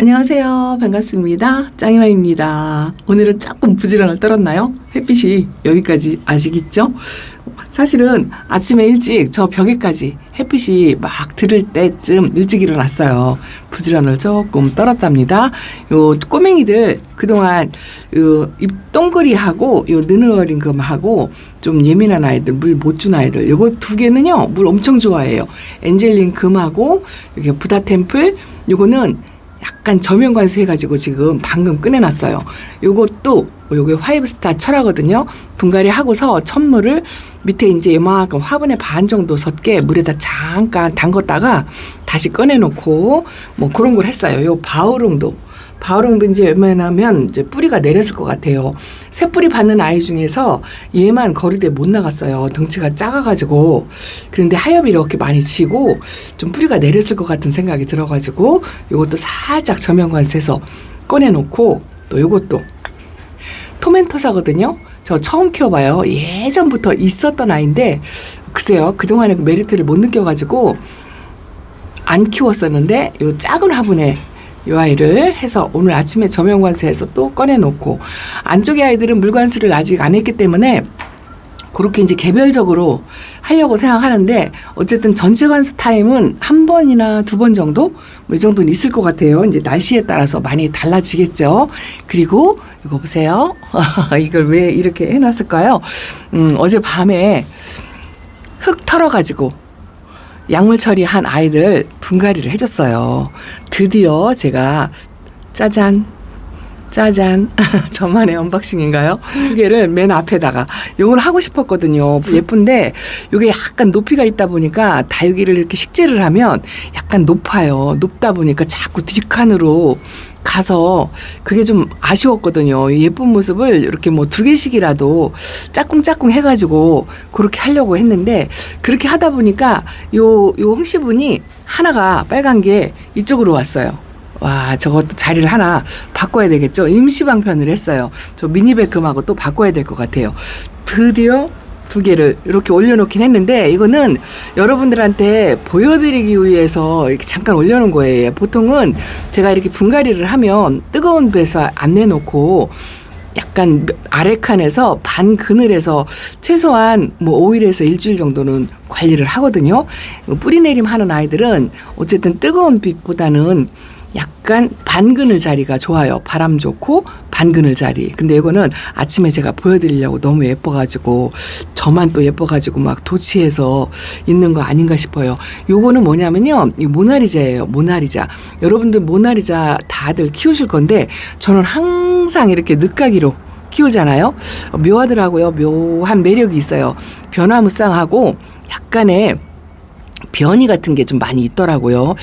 안녕하세요. 반갑습니다. 짱이마입니다. 오늘은 조금 부지런을 떨었나요? 햇빛이 여기까지 아직 있죠? 사실은 아침에 일찍 저 벽에까지 햇빛이 막 들을 때쯤 일찍 일어났어요. 부지런을 조금 떨었답니다. 요 꼬맹이들 그동안 요입 동그리하고 요 느느어린 금하고 좀 예민한 아이들 물 못 준 아이들 요거 두 개는요 물 엄청 좋아해요. 엔젤린 금하고 이게 부다 템플 요거는 약간 저면 관수해가지고 지금 방금 꺼내놨어요. 요것도 요게 화이브스타 철하거든요. 분갈이 하고서 첫물을 밑에 이제 이만큼 화분의 반 정도 섞게 물에다 잠깐 담궜다가 다시 꺼내놓고 뭐 그런 걸 했어요. 요 바우롱도 바우롱도 이제 웬만하면 이제 뿌리가 내렸을 것 같아요. 새 뿌리 받는 아이 중에서 얘만 거리대 못 나갔어요. 덩치가 작아가지고 그런데 하엽이 이렇게 많이 지고 좀 뿌리가 내렸을 것 같은 생각이 들어가지고 요것도 살짝 저면관세서 꺼내놓고 또 요것도 토멘토사거든요. 저 처음 키워봐요. 예전부터 있었던 아이인데 글쎄요 그동안에 그 메리트를 못 느껴가지고 안 키웠었는데 요 작은 화분에 이 아이를 해서 오늘 아침에 저면관수해서 또 꺼내놓고 안쪽의 아이들은 물관수를 아직 안 했기 때문에 그렇게 이제 개별적으로 하려고 생각하는데 어쨌든 전체 관수 타임은 한 번이나 두 번 정도 뭐 이 정도는 있을 것 같아요. 이제 날씨에 따라서 많이 달라지겠죠. 그리고 이거 보세요. 이걸 왜 이렇게 해놨을까요? 음, 어제 밤에 흙 털어가지고 약물 처리한 아이들 분갈이를 해줬어요. 드디어 제가 짜잔 짜잔 저만의 언박싱인가요? 두 개를 맨 앞에다가 요걸 하고 싶었거든요. 예쁜데 요게 약간 높이가 있다 보니까 다육이를 이렇게 식재를 하면 약간 높아요. 높다 보니까 자꾸 뒷칸으로 가서 그게 좀 아쉬웠거든요. 예쁜 모습을 이렇게 뭐 두 개씩이라도 짝꿍짝꿍 해가지고 그렇게 하려고 했는데 그렇게 하다 보니까 요, 요 홍시분이 하나가 빨간 게 이쪽으로 왔어요. 와, 저것도 자리를 하나 바꿔야 되겠죠? 임시방편을 했어요. 저 미니베금하고 또 바꿔야 될 것 같아요. 드디어 두 개를 이렇게 올려놓긴 했는데 이거는 여러분들한테 보여드리기 위해서 이렇게 잠깐 올려놓은 거예요. 보통은 제가 이렇게 분갈이를 하면 뜨거운 배에서 안 내놓고 약간 아래 칸에서 반 그늘에서 최소한 뭐 5일에서 일주일 정도는 관리를 하거든요. 뿌리 내림 하는 아이들은 어쨌든 뜨거운 빛보다는 약간 반그늘 자리가 좋아요. 바람 좋고 반그늘 자리. 근데 이거는 아침에 제가 보여드리려고 너무 예뻐가지고 저만 또 예뻐가지고 막 도치해서 있는 거 아닌가 싶어요. 요거는 뭐냐면요. 이 모나리자예요. 모나리자. 여러분들 모나리자 다들 키우실 건데 저는 항상 이렇게 늦가기로 키우잖아요. 묘하더라고요. 묘한 매력이 있어요. 변화무쌍하고 약간의 변이 같은 게 좀 많이 있더라고요.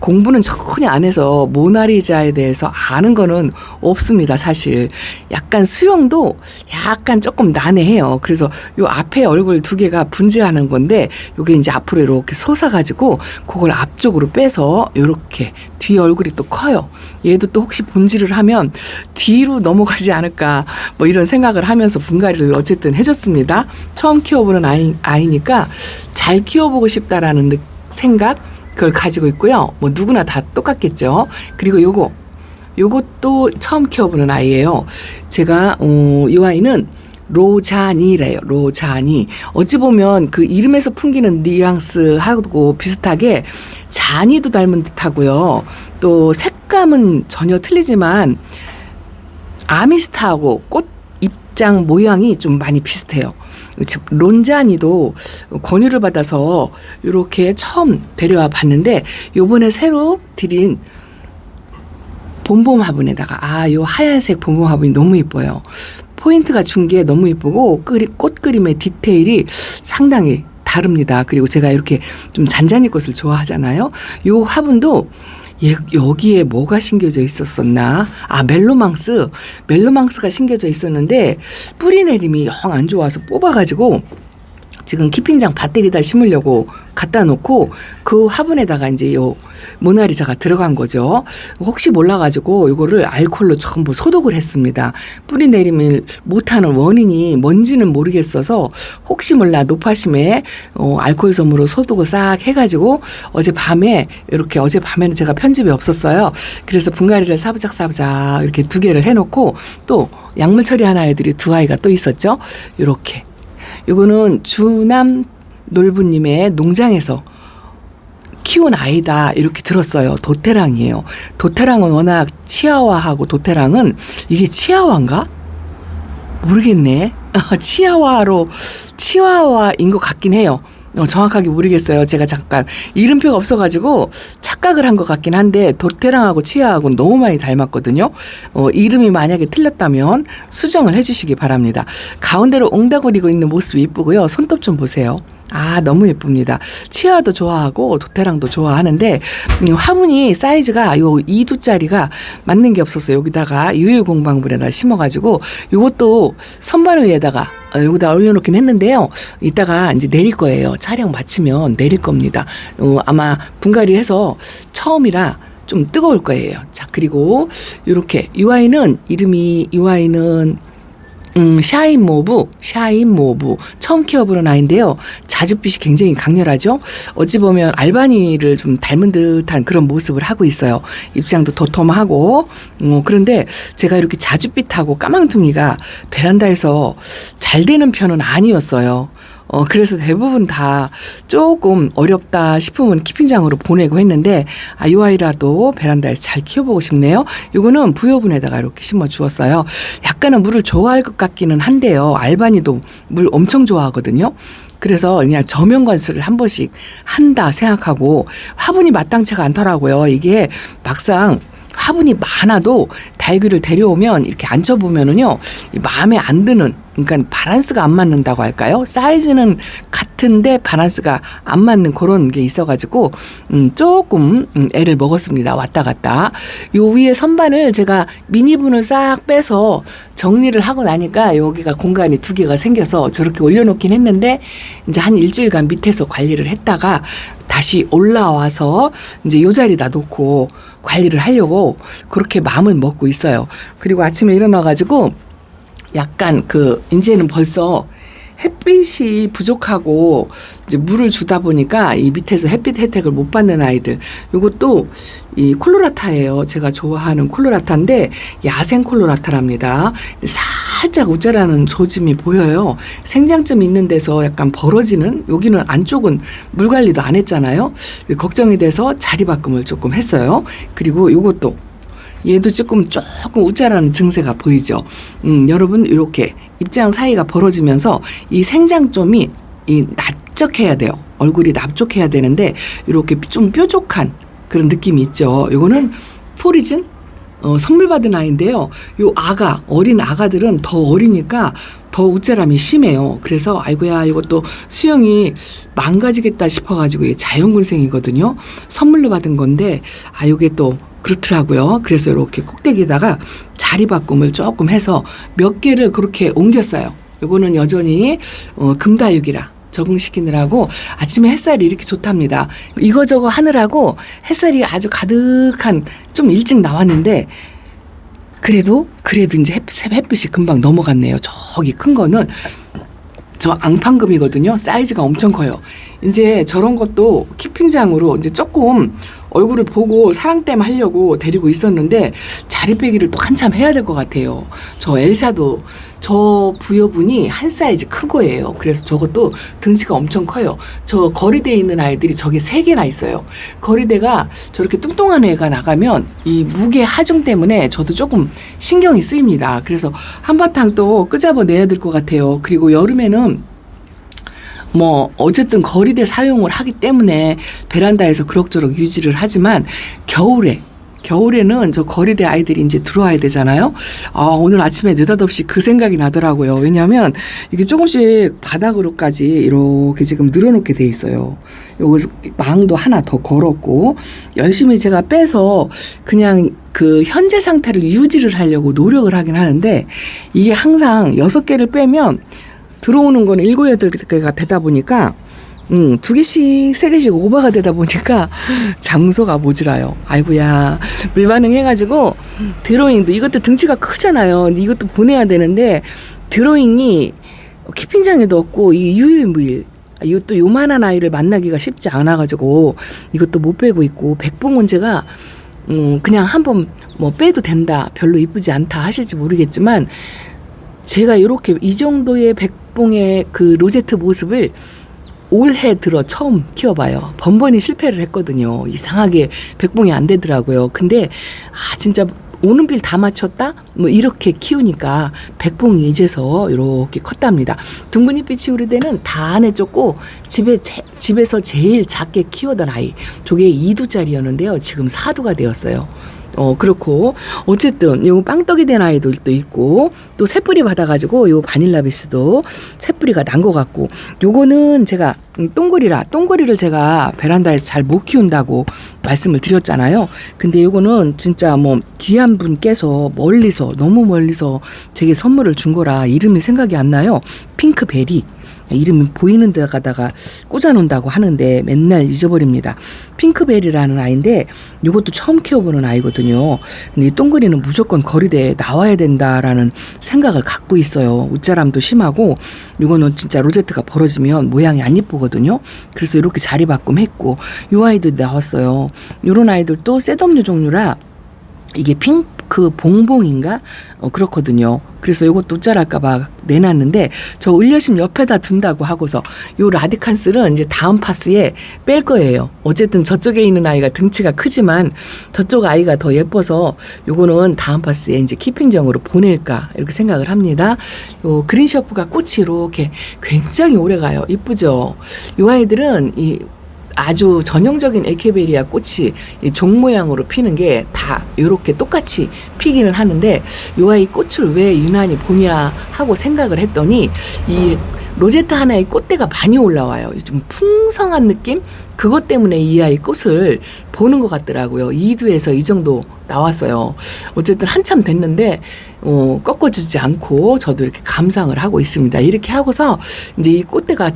공부는 전혀 안 해서 모나리자에 대해서 아는 거는 없습니다, 사실. 약간 수영도 약간 조금 난해해요. 그래서 요 앞에 얼굴 두 개가 분재하는 건데 요게 이제 앞으로 이렇게 솟아가지고 그걸 앞쪽으로 빼서 요렇게 뒤 얼굴이 또 커요. 얘도 또 혹시 본질을 하면 뒤로 넘어가지 않을까 뭐 이런 생각을 하면서 분갈이를 어쨌든 해줬습니다. 처음 키워보는 아이, 아이니까 잘 키워보고 싶다라는 느- 생각 그걸 가지고 있고요. 뭐 누구나 다 똑같겠죠. 그리고 요거 요것도 처음 키워보는 아이예요. 제가 어, 이 아이는 로자니래요. 로자니. 어찌 보면 그 이름에서 풍기는 뉘앙스하고 비슷하게 자니도 닮은 듯하고요. 또 색감은 전혀 틀리지만 아미스타하고 꽃 입장 모양이 좀 많이 비슷해요. 즉, 론자니도 권유를 받아서 이렇게 처음 데려와 봤는데 요번에 새로 드린 봄봄 화분에다가 아 요 하얀색 봄봄 화분이 너무 예뻐요. 포인트가 준 게 너무 예쁘고 꽃 그림의 디테일이 상당히 다릅니다. 그리고 제가 이렇게 좀 잔잔한 것을 좋아하잖아요. 요 화분도 예, 여기에 뭐가 심겨져 있었었나? 아, 멜로망스. 멜로망스가 심겨져 있었는데 뿌리 내림이 영 안 좋아서 뽑아가지고 지금 키핑장 밭대기다 심으려고 갖다 놓고 그 화분에다가 이제 요 모나리자가 들어간 거죠. 혹시 몰라가지고 이거를 알콜로 전부 소독을 했습니다. 뿌리 내림을 못하는 원인이 뭔지는 모르겠어서 혹시 몰라 노파심에 어, 알콜 솜으로 소독을 싹 해가지고 어제 밤에 이렇게 어제 밤에는 제가 편집이 없었어요. 그래서 분갈이를 사부작 사부작 이렇게 두 개를 해놓고 또 약물 처리한 아이들이 두 아이가 또 있었죠. 이렇게 요거는 주남 놀부님의 농장에서 키운 아이다 이렇게 들었어요. 도테랑이에요. 도테랑은 워낙 치아와하고 도테랑은 이게 치아와인가? 모르겠네. 치아와로 치아와인 것 같긴 해요. 어, 정확하게 모르겠어요. 제가 잠깐 이름표가 없어가지고 착각을 한 것 같긴 한데 도테랑하고 치아하고는 너무 많이 닮았거든요. 어, 이름이 만약에 틀렸다면 수정을 해주시기 바랍니다. 가운데로 옹다거리고 있는 모습이 이쁘고요. 손톱 좀 보세요. 아 너무 예쁩니다. 치아도 좋아하고 도테랑도 좋아하는데 이 화분이 사이즈가 요 2두짜리가 맞는 게 없었어요. 여기다가 유유공방물에다 심어가지고 요것도 선반 위에다가 어, 여기다 올려놓긴 했는데요. 이따가 이제 내릴 거예요. 촬영 마치면 내릴 겁니다. 어, 아마 분갈이 해서 처음이라 좀 뜨거울 거예요. 자 그리고 요렇게 이 아이는 이름이 이 아이는 음, 샤인 모브, 샤인 모브. 처음 키워보는 아이인데요. 자줏빛이 굉장히 강렬하죠? 어찌 보면 알바니를 좀 닮은 듯한 그런 모습을 하고 있어요. 입장도 도톰하고. 어, 그런데 제가 이렇게 자줏빛하고 까망둥이가 베란다에서 잘 되는 편은 아니었어요. 어, 그래서 대부분 다 조금 어렵다 싶으면 키핑장으로 보내고 했는데, 아, 이 아이라도 베란다에서 잘 키워보고 싶네요. 이거는 부여분에다가 이렇게 심어 주었어요. 약간은 물을 좋아할 것 같기는 한데요. 알바니도 물 엄청 좋아하거든요. 그래서 그냥 저면 관수를 한 번씩 한다 생각하고 화분이 마땅치가 않더라고요. 이게 막상 화분이 많아도 달귀를 데려오면 이렇게 앉혀보면은요, 이 마음에 안 드는, 그러니까 바란스가 안 맞는다고 할까요? 사이즈는 같은데 바란스가 안 맞는 그런 게 있어가지고, 음, 조금, 음, 애를 먹었습니다. 왔다 갔다. 요 위에 선반을 제가 미니분을 싹 빼서 정리를 하고 나니까 여기가 공간이 두 개가 생겨서 저렇게 올려놓긴 했는데, 이제 한 일주일간 밑에서 관리를 했다가 다시 올라와서 이제 요 자리다 놓고 관리를 하려고 그렇게 마음을 먹고 있어요. 그리고 아침에 일어나가지고 약간 그 이제는 벌써 햇빛이 부족하고 이제 물을 주다 보니까 이 밑에서 햇빛 혜택을 못 받는 아이들. 요것도 이 콜로라타예요. 제가 좋아하는 콜로라타인데 야생 콜로라타랍니다. 살짝 우짜라는 조짐이 보여요. 생장점 있는 데서 약간 벌어지는 여기는 안쪽은 물 관리도 안 했잖아요. 걱정이 돼서 자리 바꿈을 조금 했어요. 그리고 요것도 얘도 조금 조금 우짜라는 증세가 보이죠. 음, 여러분 이렇게 입장 사이가 벌어지면서 이 생장점이 이 납작해야 돼요. 얼굴이 납작해야 되는데 이렇게 좀 뾰족한 그런 느낌이 있죠. 요거는 포리진 어, 선물 받은 아이인데요. 요 아가 어린 아가들은 더 어리니까 더 우짜람이 심해요. 그래서 아이고야 이것도 수영이 망가지겠다 싶어가지고 자연군생이거든요. 선물로 받은 건데 아 요게 또 그렇더라고요. 그래서 이렇게 꼭대기에다가 자리 바꿈을 조금 해서 몇 개를 그렇게 옮겼어요. 요거는 여전히 어, 금다육이라 적응시키느라고 아침에 햇살이 이렇게 좋답니다. 이거저거 하느라고 햇살이 아주 가득한 좀 일찍 나왔는데 그래도 그래도 이제 햇, 햇빛이 금방 넘어갔네요. 저기 큰 거는 저 앙팡금이거든요. 사이즈가 엄청 커요. 이제 저런 것도 키핑장으로 이제 조금 얼굴을 보고 사랑댐 하려고 데리고 있었는데 자리 빼기를 또 한참 해야 될 것 같아요. 저 엘사도 저 부여분이 한 사이즈 큰 거예요. 그래서 저것도 등치가 엄청 커요. 저 거리대에 있는 아이들이 저게 세 개나 있어요. 거리대가 저렇게 뚱뚱한 애가 나가면 이 무게 하중 때문에 저도 조금 신경이 쓰입니다. 그래서 한바탕 또 끄잡아 내야 될 것 같아요. 그리고 여름에는 뭐 어쨌든 거리대 사용을 하기 때문에 베란다에서 그럭저럭 유지를 하지만 겨울에 겨울에는 저 거리대 아이들이 이제 들어와야 되잖아요. 아, 오늘 아침에 느닷없이 그 생각이 나더라고요. 왜냐하면 이게 조금씩 바닥으로까지 이렇게 지금 늘어놓게 돼 있어요. 요거 망도 하나 더 걸었고 열심히 제가 빼서 그냥 그 현재 상태를 유지를 하려고 노력을 하긴 하는데 이게 항상 여섯 개를 빼면 들어오는 건 일곱 여덟 개가 되다 보니까 음, 두 개씩, 세 개씩 오버가 되다 보니까 장소가 모자라요. 아이고야. 물반응 해가지고 드로잉도 이것도 등치가 크잖아요. 이것도 보내야 되는데 드로잉이 키핑장에도 없고 이 유일무일. 이것도 요만한 아이를 만나기가 쉽지 않아가지고 이것도 못 빼고 있고 백봉은 제가 음, 그냥 한번 뭐 빼도 된다. 별로 이쁘지 않다 하실지 모르겠지만 제가 이렇게 이 정도의 백봉의 그 로제트 모습을 올해 들어 처음 키워봐요. 번번이 실패를 했거든요. 이상하게 백봉이 안 되더라고요. 근데 아 진짜 오는 빌 다 맞췄다? 뭐 이렇게 키우니까 백봉이 이제서 이렇게 컸답니다. 둥근잎빛이 우리 때는 다 안에 쫓고 집에 제, 집에서 제일 작게 키우던 아이. 저게 2두짜리였는데요. 지금 4두가 되었어요. 어 그렇고 어쨌든 요 빵떡이 된 아이들도 있고 또 새뿌리 받아가지고 요 바닐라 비스도 새뿌리가 난 것 같고 요거는 제가 음, 똥고리라 똥고리를 제가 베란다에서 잘 못 키운다고 말씀을 드렸잖아요. 근데 요거는 진짜 뭐 귀한 분께서 멀리서 너무 멀리서 제게 선물을 준 거라 이름이 생각이 안 나요. 핑크베리. 이름이 보이는 데다가 꽂아놓는다고 하는데 맨날 잊어버립니다. 핑크베리라는 아이인데 이것도 처음 키워보는 아이거든요. 근데 이 똥그리는 무조건 거리대에 나와야 된다라는 생각을 갖고 있어요. 웃자람도 심하고 이거는 진짜 로제트가 벌어지면 모양이 안 예쁘거든요. 그래서 이렇게 자리 바꿈했고 이 아이도 나왔어요. 이런 아이들도 셋업류 종류라 이게 핑 크 봉봉인가? 어, 그렇거든요. 그래서 요것도 짤할까봐 내놨는데 저 을려심 옆에다 둔다고 하고서 요 라디칸스는 이제 다음 파스에 뺄 거예요. 어쨌든 저쪽에 있는 아이가 등치가 크지만 저쪽 아이가 더 예뻐서 요거는 다음 파스에 이제 키핑정으로 보낼까 이렇게 생각을 합니다. 요 그린 셔프가 꽃이 이렇게 굉장히 오래 가요. 이쁘죠? 요 아이들은 이 아주 전형적인 에케베리아 꽃이 이종 모양으로 피는 게 다 이렇게 똑같이 피기는 하는데 요 아이 꽃을 왜 유난히 보냐 하고 생각을 했더니 이 로제타 하나의 꽃대가 많이 올라와요. 좀 풍성한 느낌? 그것 때문에 이 아이 꽃을 보는 것 같더라고요. 2두에서 이 정도 나왔어요. 어쨌든 한참 됐는데 어, 꺾어주지 않고 저도 이렇게 감상을 하고 있습니다. 이렇게 하고서 이제 이 꽃대가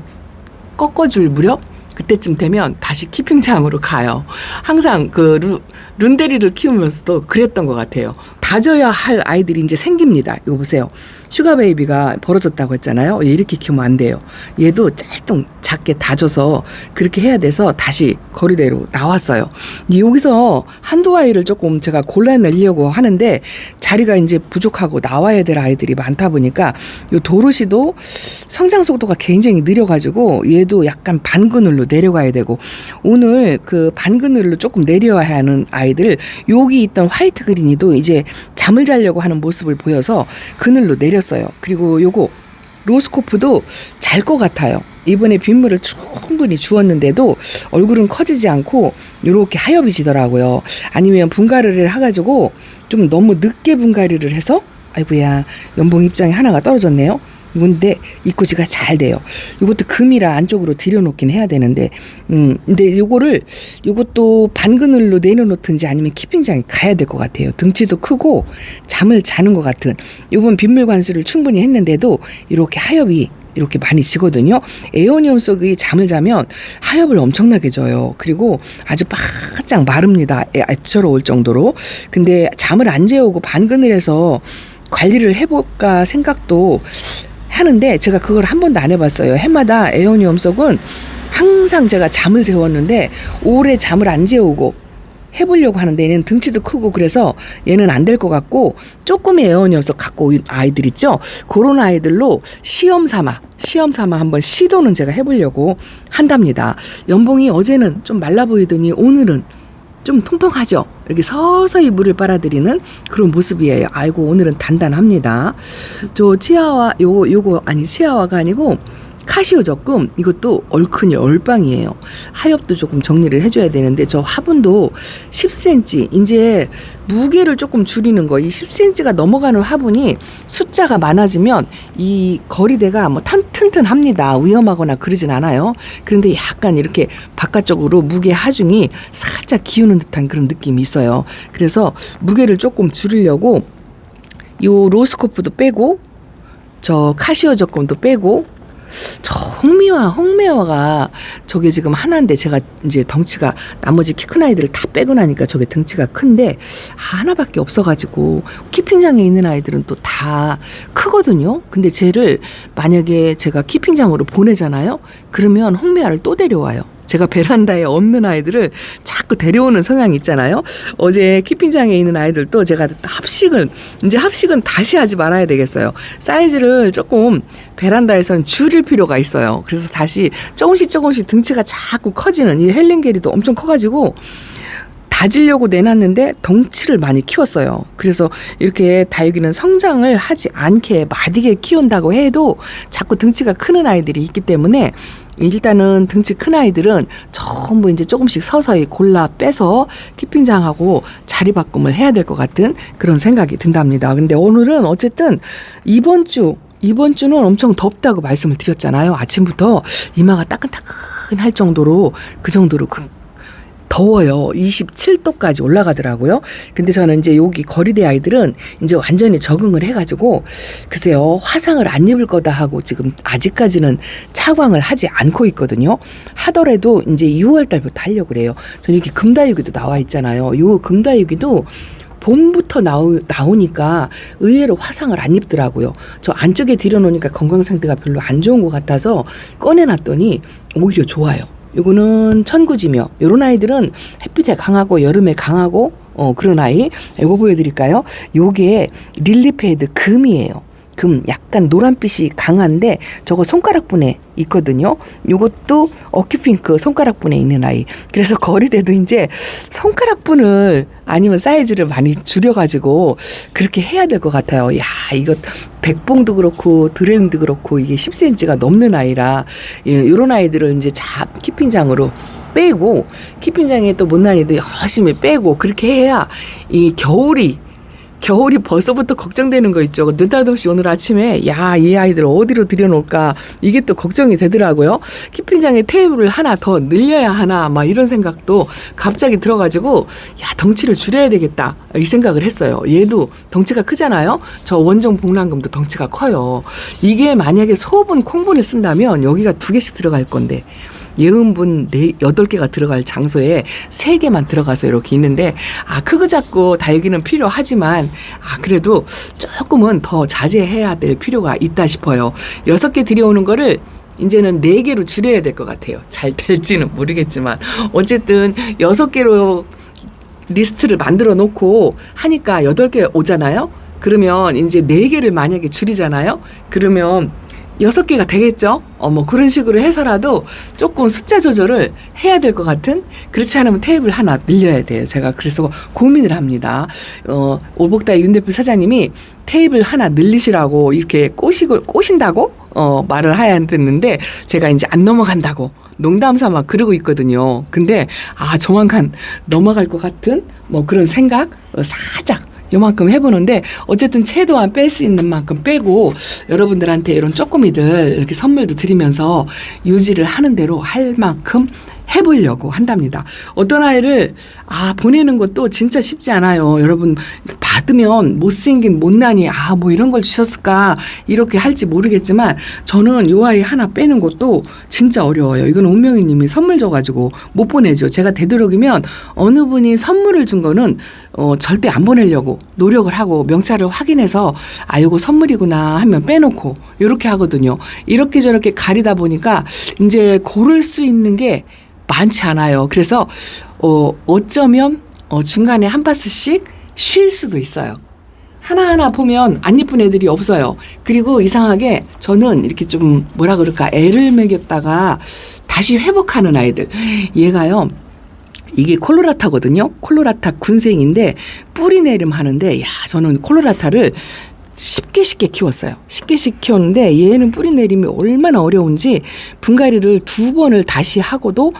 꺾어줄 무렵 그때쯤 되면 다시 키핑장으로 가요. 항상 그 루, 룬데리를 키우면서도 그랬던 것 같아요. 다져야 할 아이들이 이제 생깁니다. 이거 보세요. 슈가 베이비가 벌어졌다고 했잖아요. 얘 이렇게 키우면 안 돼요. 얘도 짤뚱 작게 다져서 그렇게 해야 돼서 다시 거리대로 나왔어요. 여기서 한두 아이를 조금 제가 골라내려고 하는데 자리가 이제 부족하고 나와야 될 아이들이 많다 보니까 요 도로시도 성장 속도가 굉장히 느려가지고 얘도 약간 반그늘로 내려가야 되고 오늘 그 반그늘로 조금 내려야 하는 아이들 여기 있던 화이트 그린이도 이제 잠을 자려고 하는 모습을 보여서 그늘로 내 렸어요. 그리고 요거 로스코프도 잘 것 같아요. 이번에 빗물을 충분히 주었는데도 얼굴은 커지지 않고 이렇게 하얘지더라고요. 아니면 분갈이를 해가지고 좀 너무 늦게 분갈이를 해서 아이고야 연봉 입장에 하나가 떨어졌네요. 이건데 입구지가 잘 돼요. 이것도 금이라 안쪽으로 들여놓긴 해야 되는데, 음, 근데 요거를 요것도 반그늘로 내려놓든지 아니면 키핑장에 가야 될 것 같아요. 등치도 크고 잠을 자는 것 같은. 요번 빗물 관수를 충분히 했는데도 이렇게 하엽이 이렇게 많이 지거든요. 에어니움 속이 잠을 자면 하엽을 엄청나게 져요. 그리고 아주 바짝 마릅니다. 애- 애처로울 정도로. 근데 잠을 안 재우고 반그늘에서 관리를 해볼까 생각도 하는데 제가 그걸 한 번도 안 해봤어요. 해마다 에어니움 속은 항상 제가 잠을 재웠는데 오래 잠을 안 재우고 해보려고 하는데 얘는 등치도 크고 그래서 얘는 안 될 것 같고 조금의 에어니엄석 갖고 온 아이들 있죠 그런 아이들로 시험 삼아 시험 삼아 한번 시도는 제가 해보려고 한답니다 연봉이 어제는 좀 말라 보이더니 오늘은 좀 통통하죠. 이렇게 서서히 물을 빨아들이는 그런 모습이에요. 아이고 오늘은 단단합니다. 저 치아와 요거 요거 아니 치아와가 아니고 카시오 적금 이것도 얼큰이 얼빵이에요. 하엽도 조금 정리를 해줘야 되는데 저 화분도 10cm 이제 무게를 조금 줄이는 거 이 10cm가 넘어가는 화분이 숫자가 많아지면 이 거리대가 뭐 탄, 튼튼합니다. 위험하거나 그러진 않아요. 그런데 약간 이렇게 바깥쪽으로 무게 하중이 살짝 기우는 듯한 그런 느낌이 있어요. 그래서 무게를 조금 줄이려고 요 로스코프도 빼고 저 카시오 적금도 빼고 저 홍미와 홍매화가 저게 지금 하나인데 제가 이제 덩치가 나머지 키 큰 아이들을 다 빼고 나니까 저게 덩치가 큰데 하나밖에 없어가지고 키핑장에 있는 아이들은 또 다 크거든요. 근데 쟤를 만약에 제가 키핑장으로 보내잖아요. 그러면 홍매화를 또 데려와요. 제가 베란다에 없는 아이들을 자꾸 데려오는 성향이 있잖아요. 어제 키핑장에 있는 아이들도 제가 합식은 이제 합식은 다시 하지 말아야 되겠어요. 사이즈를 조금 베란다에선 줄일 필요가 있어요. 그래서 다시 조금씩 조금씩 등치가 자꾸 커지는 이 헬렌게리도 엄청 커가지고 다지려고 내놨는데 덩치를 많이 키웠어요. 그래서 이렇게 다육이는 성장을 하지 않게 마디게 키운다고 해도 자꾸 등치가 크는 아이들이 있기 때문에 일단은 등치 큰 아이들은 전부 이제 조금씩 서서히 골라 빼서 키핑장하고 자리 바꿈을 해야 될 것 같은 그런 생각이 든답니다. 근데 오늘은 어쨌든 이번 주 이번 주는 엄청 덥다고 말씀을 드렸잖아요. 아침부터 이마가 따끈따끈할 정도로 그 정도로 그 더워요. 27도까지 올라가더라고요. 근데 저는 이제 여기 거리대 아이들은 이제 완전히 적응을 해가지고 글쎄요 화상을 안 입을 거다 하고 지금 아직까지는 차광을 하지 않고 있거든요. 하더라도 이제 6월 달부터 하려고 그래요. 저는 이렇게 금다육이도 나와 있잖아요. 요 금다육이도 봄부터 나오, 나오니까 의외로 화상을 안 입더라고요. 저 안쪽에 들여놓으니까 건강 상태가 별로 안 좋은 것 같아서 꺼내놨더니 오히려 좋아요. 요거는 천구지며 요런 아이들은 햇빛에 강하고 여름에 강하고 어 그런 아이 이거 보여드릴까요? 요게 릴리페이드 금이에요. 금 약간 노란빛이 강한데 저거 손가락분에 있거든요. 요것도 어큐핑크 손가락분에 있는 아이. 그래서 거리대도 이제 손가락분을 아니면 사이즈를 많이 줄여가지고 그렇게 해야 될 것 같아요. 야 이거 백봉도 그렇고 드레잉도 그렇고 이게 10cm가 넘는 아이라 예, 요런 아이들을 이제 잡 키핑장으로 빼고 키핑장에 또 못난이도 열심히 빼고 그렇게 해야 이 겨울이 겨울이 벌써부터 걱정되는 거 있죠. 느닷없이 오늘 아침에 야 이 아이들 어디로 들여놓을까 이게 또 걱정이 되더라고요. 키핑장에 테이블을 하나 더 늘려야 하나 막 이런 생각도 갑자기 들어가지고 야 덩치를 줄여야 되겠다 이 생각을 했어요. 얘도 덩치가 크잖아요. 저 원종 복랑금도 덩치가 커요. 이게 만약에 소분 콩분을 쓴다면 여기가 두 개씩 들어갈 건데 예은분 네 여덟 개가 들어갈 장소에 세 개만 들어가서 이렇게 있는데 아 크고 작고 다육이는 필요하지만 아 그래도 조금은 더 자제해야 될 필요가 있다 싶어요. 여섯 개 들여오는 거를 이제는 네 개로 줄여야 될 것 같아요. 잘 될지는 모르겠지만 어쨌든 여섯 개로 리스트를 만들어 놓고 하니까 여덟 개 오잖아요. 그러면 이제 네 개를 만약에 줄이잖아요. 그러면 여섯 개가 되겠죠? 어, 뭐 그런 식으로 해서라도 조금 숫자 조절을 해야 될 것 같은 그렇지 않으면 테이블 하나 늘려야 돼요. 제가 그래서 고민을 합니다. 어, 오복다 윤 대표 사장님이 테이블 하나 늘리시라고 이렇게 꼬시고 꼬신다고 어, 말을 하야 됐는데 제가 이제 안 넘어간다고 농담 삼아 그러고 있거든요. 근데 아 조만간 넘어갈 것 같은 뭐 그런 생각 어, 살짝 요만큼 해보는데 어쨌든 최대한 뺄 수 있는 만큼 빼고 여러분들한테 이런 쪼꼬미들 이렇게 선물도 드리면서 유지를 하는 대로 할 만큼 해보려고 한답니다. 어떤 아이를 아 보내는 것도 진짜 쉽지 않아요. 여러분 받으면 못생긴 못난이 아 뭐 이런 걸 주셨을까 이렇게 할지 모르겠지만 저는 요 아이 하나 빼는 것도 진짜 어려워요. 이건 운명이님이 선물 줘가지고 못 보내죠. 제가 되도록이면 어느 분이 선물을 준 거는 어 절대 안 보내려고 노력을 하고 명찰을 확인해서 아 요거 선물이구나 하면 빼놓고 이렇게 하거든요. 이렇게 저렇게 가리다 보니까 이제 고를 수 있는 게 많지 않아요. 그래서 어 어쩌면 어 중간에 한 파스씩 쉴 수도 있어요. 하나하나 보면 안 예쁜 애들이 없어요. 그리고 이상하게 저는 이렇게 좀 뭐라 그럴까 애를 먹였다가 다시 회복하는 아이들. 얘가요. 이게 콜로라타거든요. 콜로라타 군생인데 뿌리 내림 하는데 야 저는 콜로라타를 쉽게 쉽게 키웠어요. 쉽게 쉽게 키웠는데 얘는 뿌리 내림이 얼마나 어려운지 분갈이를 두 번을 다시 하고도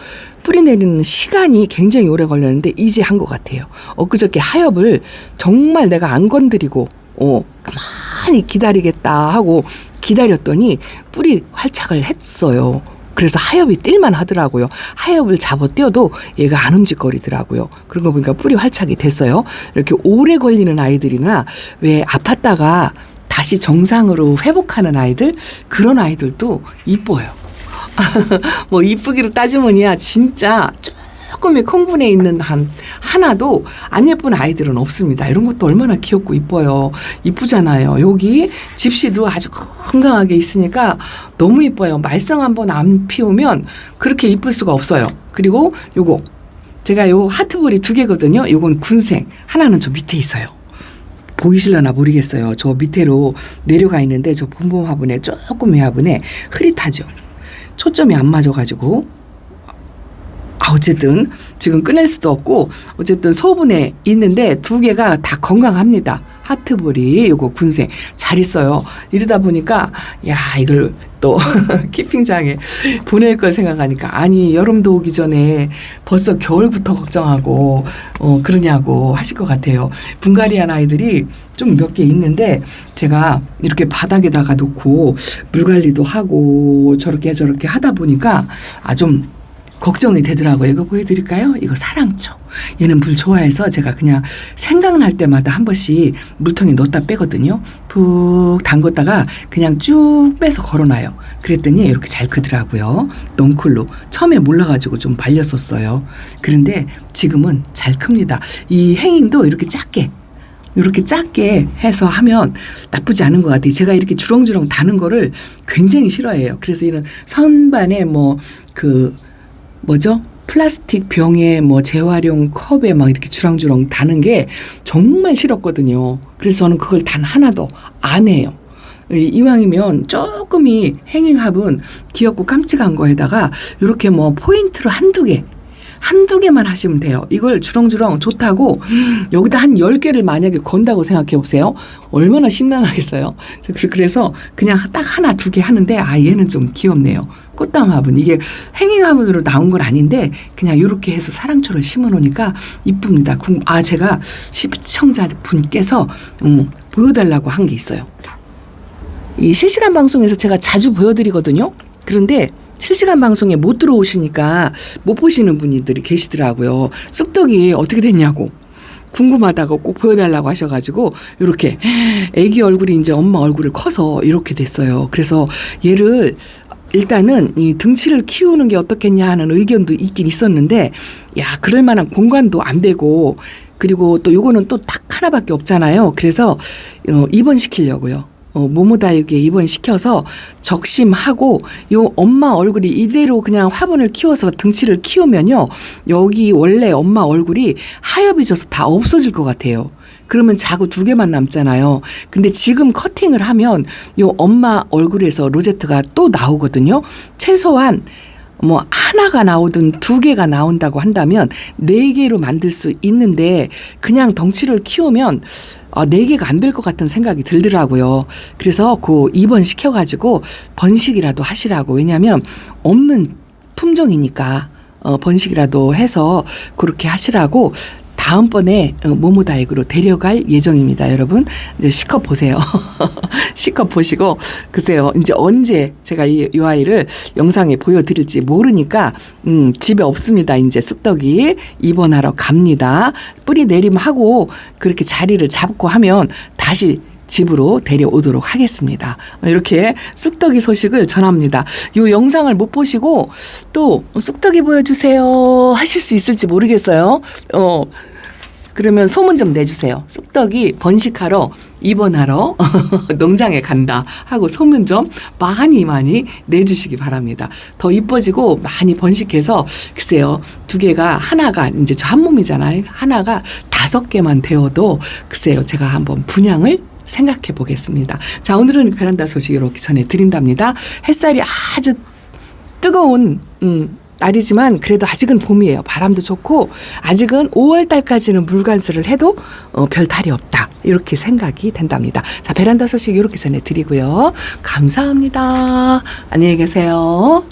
뿌리 내리는 시간이 굉장히 오래 걸렸는데 이제 한 것 같아요. 엊그저께 하엽을 정말 내가 안 건드리고 어 가만히 기다리겠다 하고 기다렸더니 뿌리 활착을 했어요. 그래서 하엽이 뛸만 하더라고요. 하엽을 잡아 떼어도 얘가 안 움직거리더라고요. 그런 거 보니까 뿌리 활착이 됐어요. 이렇게 오래 걸리는 아이들이나 왜 아팠다가 다시 정상으로 회복하는 아이들 그런 아이들도 이뻐요. 뭐 이쁘기로 따지면이야 진짜 조금의 콩분에 있는 한 하나도 안 예쁜 아이들은 없습니다. 이런 것도 얼마나 귀엽고 이뻐요. 이쁘잖아요. 여기 집시도 아주 건강하게 있으니까 너무 이뻐요. 말썽 한번 안 피우면 그렇게 이쁠 수가 없어요. 그리고 요거 제가 요 하트볼이 두 개거든요. 요건 군생 하나는 저 밑에 있어요. 보이실려나 모르겠어요. 저 밑으로 내려가 있는데 저 봄봄 화분에 조금 의 화분에 흐릿하죠. 초점이 안 맞아가지고 아 어쨌든 지금 끊을 수도 없고 어쨌든 소분에 있는데 두 개가 다 건강합니다. 하트볼이 요거 군생 잘 있어요. 이러다 보니까 야 이걸 또 키핑장에 보낼 걸 생각하니까 아니 여름도 오기 전에 벌써 겨울부터 걱정하고 어 그러냐고 하실 것 같아요. 분가리안 아이들이 좀 몇 개 있는데 제가 이렇게 바닥에다가 놓고 물 관리도 하고 저렇게 저렇게 하다 보니까 아좀 걱정이 되더라고요. 이거 보여드릴까요? 이거 사랑초. 얘는 물 좋아해서 제가 그냥 생각날 때마다 한 번씩 물통에 넣었다 빼거든요. 푹 담궜다가 그냥 쭉 빼서 걸어놔요. 그랬더니 이렇게 잘 크더라고요. 넝쿨로. 처음에 몰라가지고 좀 발렸었어요. 그런데 지금은 잘 큽니다. 이 행잉도 이렇게 작게 이렇게 작게 해서 하면 나쁘지 않은 것 같아요. 제가 이렇게 주렁주렁 다는 거를 굉장히 싫어해요. 그래서 이런 선반에 뭐그 뭐죠? 플라스틱 병에 뭐 재활용 컵에 막 이렇게 주렁주렁 다는 게 정말 싫었거든요. 그래서 저는 그걸 단 하나도 안 해요. 이- 이왕이면 조금이 행잉합은 귀엽고 깜찍한 거에다가 이렇게 뭐 포인트로 한두 개 한두 개만 하시면 돼요. 이걸 주렁주렁 좋다고 여기다 한 10개를 만약에 건다고 생각해 보세요. 얼마나 심란하겠어요. 그래서 그냥 딱 하나 두 개 하는데 아 얘는 좀 귀엽네요. 꽃당화분 이게 행잉 화분으로 나온 건 아닌데 그냥 이렇게 해서 사랑초를 심어 놓으니까 이쁩니다. 궁- 아 제가 시청자 분께서 음, 보여달라고 한 게 있어요. 이 실시간 방송에서 제가 자주 보여드리거든요. 그런데 실시간 방송에 못 들어오시니까 못 보시는 분들이 계시더라고요. 쑥떡이 어떻게 됐냐고. 궁금하다고 꼭 보여달라고 하셔가지고 이렇게 애기 얼굴이 이제 엄마 얼굴을 커서 이렇게 됐어요. 그래서 얘를 일단은 이 등치를 키우는 게 어떻겠냐 하는 의견도 있긴 있었는데 야 그럴 만한 공간도 안 되고 그리고 또 요거는 또 딱 하나밖에 없잖아요. 그래서 어, 입원시키려고요. 어, 모모다육에 입원시켜서 적심하고 요 엄마 얼굴이 이대로 그냥 화분을 키워서 등치를 키우면요. 여기 원래 엄마 얼굴이 하엽이 져서 다 없어질 것 같아요. 그러면 자구 두 개만 남잖아요. 근데 지금 커팅을 하면 요 엄마 얼굴에서 로제트가 또 나오거든요. 최소한 뭐 하나가 나오든 두 개가 나온다고 한다면 네 개로 만들 수 있는데 그냥 덩치를 키우면 어, 네 개가 안 될 것 같은 생각이 들더라고요. 그래서 그 입원 시켜가지고 번식이라도 하시라고 왜냐하면 없는 품종이니까 어, 번식이라도 해서 그렇게 하시라고 다음번에 어, 모모다익으로 데려갈 예정입니다, 여러분. 이제 시컷 보세요. 시컷 보시고 글쎄요, 이제 언제 제가 이, 이 아이를 영상에 보여드릴지 모르니까 음, 집에 없습니다. 이제 쑥떡이 입원하러 갑니다. 뿌리 내림하고 그렇게 자리를 잡고 하면 다시 집으로 데려오도록 하겠습니다. 이렇게 쑥떡이 소식을 전합니다. 이 영상을 못 보시고 또 쑥떡이 보여주세요 하실 수 있을지 모르겠어요. 어, 그러면 소문 좀 내주세요. 쑥떡이 번식하러 입원하러 농장에 간다 하고 소문 좀 많이 많이 내주시기 바랍니다. 더 이뻐지고 많이 번식해서 글쎄요 두 개가 하나가 이제 저 한 몸이잖아요. 하나가 다섯 개만 되어도 글쎄요 제가 한번 분양을 생각해 보겠습니다. 자 오늘은 베란다 소식 이렇게 전해드린답니다. 햇살이 아주 뜨거운 음, 날이지만 그래도 아직은 봄이에요. 바람도 좋고 아직은 5월 달까지는 물관수를 해도 어, 별 탈이 없다. 이렇게 생각이 된답니다. 자 베란다 소식 이렇게 전해드리고요. 감사합니다. 안녕히 계세요.